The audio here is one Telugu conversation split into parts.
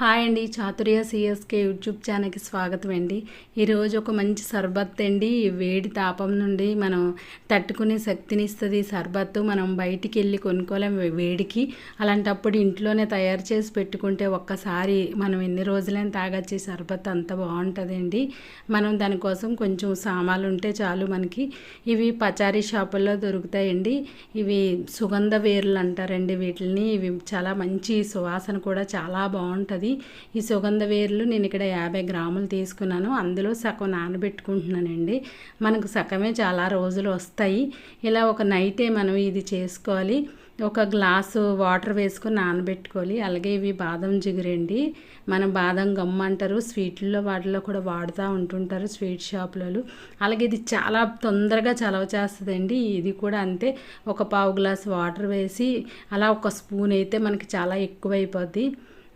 హాయ్ అండి చాతుర్య సిఎస్కే యూట్యూబ్ ఛానల్కి స్వాగతం అండి. ఈరోజు ఒక మంచి సర్బత్ అండి. వేడి తాపం నుండి మనం తట్టుకునే శక్తిని ఇస్తుంది సర్బత్ మనం బయటికి వెళ్ళి కొనుక్కోలేం వేడికి. అలాంటప్పుడు ఇంట్లోనే తయారు చేసి పెట్టుకుంటే ఒక్కసారి మనం ఎన్ని రోజులైనా తాగొచ్చి సర్బత్ అంత బాగుంటుందండి మనం దానికోసం కొంచెం సామాన్లు ఉంటే చాలు మనకి. ఇవి పచారీ షాపుల్లో దొరుకుతాయండి. ఇవి సుగంధ వేర్లు అంటారండి వీటిని ఇవి చాలా మంచి సువాసన కూడా చాలా బాగుంటుంది. ఈ సుగంధ వేర్లు నేను ఇక్కడ యాభై గ్రాములు తీసుకున్నాను. అందులో సగం నానబెట్టుకుంటున్నానండి. మనకు సగమే చాలా రోజులు వస్తాయి. ఇలా ఒక నైటే మనం ఇది చేసుకోవాలి. ఒక గ్లాసు వాటర్ వేసుకొని నానబెట్టుకోవాలి. అలాగే ఇవి బాదం జిగురండి. మనం బాదం గమ్మ అంటారు. స్వీట్లో వాటిలో కూడా వాడుతూ ఉంటుంటారు స్వీట్ షాపులలో. అలాగే ఇది చాలా తొందరగా చలవ చేస్తుందండి. ఇది కూడా అంతే. ఒక పావు గ్లాస్ వాటర్ వేసి అలా ఒక స్పూన్ అయితే మనకి చాలా ఎక్కువైపోద్ది.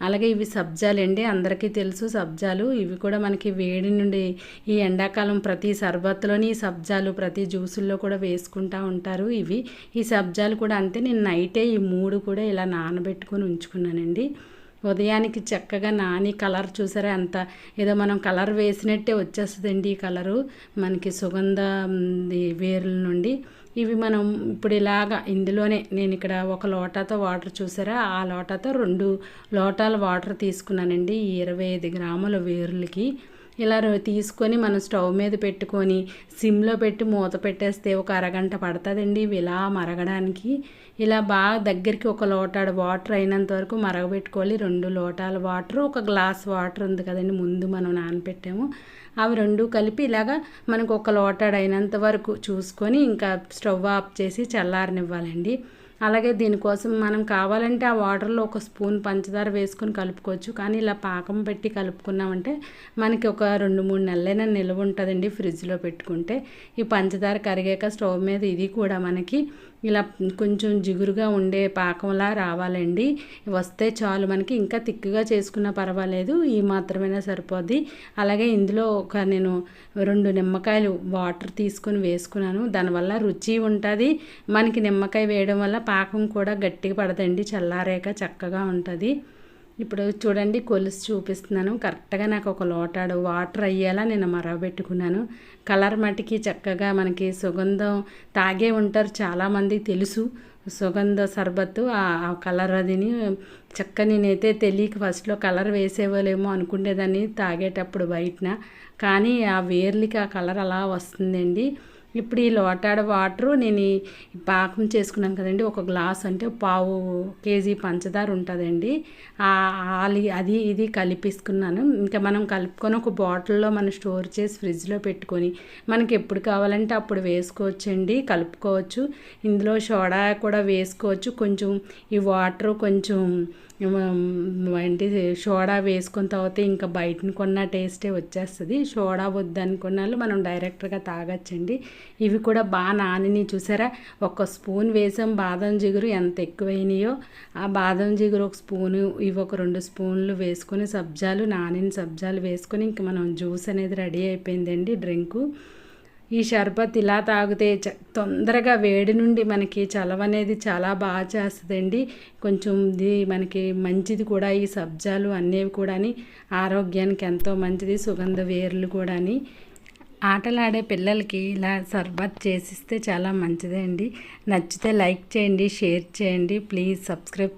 అలాగే ఇవి సబ్జాలండి. అందరికీ తెలుసు సబ్జాలు. ఇవి కూడా మనకి వేడి నుండి ఈ ఎండాకాలం ప్రతి సర్బత్లోని సబ్జాలు ప్రతి జ్యూసుల్లో కూడా వేసుకుంటూ ఉంటారు ఇవి. ఈ సబ్జాలు కూడా అంతే. నేను నైటే ఈ మూడు కూడా ఇలా నానబెట్టుకొని ఉంచుకున్నానండి. ఉదయానికి చక్కగా నాని కలర్ చూసారా ఎంత ఏదో మనం కలర్ వేసినట్టే వచ్చేస్తుందండి ఈ కలరు. మనకి సుగంధ వేర్ల నుండి. ఇవి మనం ఇప్పుడు ఇలాగా ఇందులోనే నేను ఇక్కడ ఒక లోటాతో వాటర్ చూసారా? ఆ లోటాతో రెండు లోటాల వాటర్ తీసుకున్నానండి. ఇరవై ఐదు గ్రాముల వేర్లకి. ఇలా తీసుకొని మనం స్టవ్ మీద పెట్టుకొని సిమ్లో పెట్టి మూత పెట్టేస్తే ఒక అరగంట పడుతుందండి ఇవి. ఇలా మరగడానికి. ఇలా బాగా దగ్గరికి ఒక లోటాడు వాటర్ అయినంత వరకు మరగబెట్టుకోవాలి. రెండు లోటాల వాటర్ ఒక గ్లాస్ వాటర్ ఉంది కదండి ముందు మనం నానపెట్టాము. అవి రెండు కలిపి ఇలాగా మనకు ఒక లోటాడు అయినంత వరకు చూసుకొని ఇంకా స్టవ్ ఆఫ్ చేసి చల్లారనివ్వాలండి. అలాగే దీనికోసం మనం కావాలంటే ఆ వాటర్లో ఒక స్పూన్ పంచదార వేసుకొని కలుపుకోవచ్చు. కానీ ఇలా పాకం పెట్టి కలుపుకున్నామంటే మనకి ఒక రెండు మూడు నెలలైనా నిల్వ ఉంటుందండి ఫ్రిడ్జ్లో పెట్టుకుంటే. ఈ పంచదార కరిగాక స్టవ్ మీద ఇది కూడా మనకి ఇలా కొంచెం జిగురుగా ఉండే పాకంలా రావాలండి. వస్తే చాలు మనకి ఇంకా తిక్కుగా చేసుకున్నా పర్వాలేదు ఈ మాత్రమైనా సరిపోద్ది. అలాగే ఇందులో ఒక నేను రెండు నిమ్మకాయలు వాటర్ తీసుకొని వేసుకున్నాను. దానివల్ల రుచి ఉంటుంది. మనకి నిమ్మకాయ వేయడం వల్ల పాకం కూడా గట్టిగా పడదండి చల్లారాక చక్కగా ఉంటుంది. ఇప్పుడు చూడండి కొలుసు చూపిస్తున్నాను. కరెక్ట్గా నాకు ఒక లోటాడు. వాటర్ అయ్యేలా నేను మరవబెట్టుకున్నాను కలర్ మట్టికి చక్కగా మనకి సుగంధం తాగే ఉంటారు చాలామంది తెలుసు. సుగంధ సర్బత్తు ఆ కలర్ అదిని చక్క నేనైతే తెలియక ఫస్ట్లో కలర్ వేసేవాళ్ళేమో అనుకునేదాన్ని తాగేటప్పుడు బయటన. కానీ ఆ వేర్లకి ఆ కలర్ అలా వస్తుందండి. ఇప్పుడు ఈ లోటాడ వాటరు నేను పాకం చేసుకున్నాను కదండి. ఒక గ్లాస్ అంటే పావు కేజీ పంచదార ఉంటుందండి. ఆలి అది ఇది కలిపిసుకున్నాను. ఇంకా మనం కలుపుకొని ఒక బాటిల్లో మనం స్టోర్ చేసి ఫ్రిడ్జ్లో పెట్టుకొని మనకి ఎప్పుడు కావాలంటే అప్పుడు వేసుకోవచ్చండి. కలుపుకోవచ్చు. ఇందులో సోడా కూడా వేసుకోవచ్చు. కొంచెం ఈ వాటర్ కొంచెం ఏంటి సోడా వేసుకున్న తర్వాత ఇంకా బయటని కొన్న టేస్టే వచ్చేస్తుంది. సోడా వద్దనుకున్న వాళ్ళు మనం డైరెక్ట్గా తాగొచ్చండి. ఇవి కూడా బాగా నానిని చూసారా? ఒక స్పూన్ వేసాం బాదం జిగురు ఎంత ఎక్కువైనాయో. ఆ బాదం జిగురు ఒక స్పూను ఇవి ఒక రెండు స్పూన్లు వేసుకొని సబ్జాలు నానిన సబ్జాలు వేసుకొని ఇంక మనం జ్యూస్ అనేది రెడీ అయిపోయిందండి డ్రింకు. ఈ షర్బత్ ఇలా తాగితే తొందరగా వేడి నుండి మనకి చలవ అనేది చాలా బాగా చేస్తుందండి. కొంచెం ఇది మనకి మంచిది కూడా ఈ సబ్జాలు అనేవి కూడాని ఆరోగ్యానికి ఎంతో మంచిది సుగంధ వేర్లు కూడాని. ఆటలాడే పిల్లలకి ఇలా సర్బత్ చేసిస్తే చాలా మంచిదే అండి నచ్చితే లైక్ చేయండి షేర్ చేయండి. Please subscribe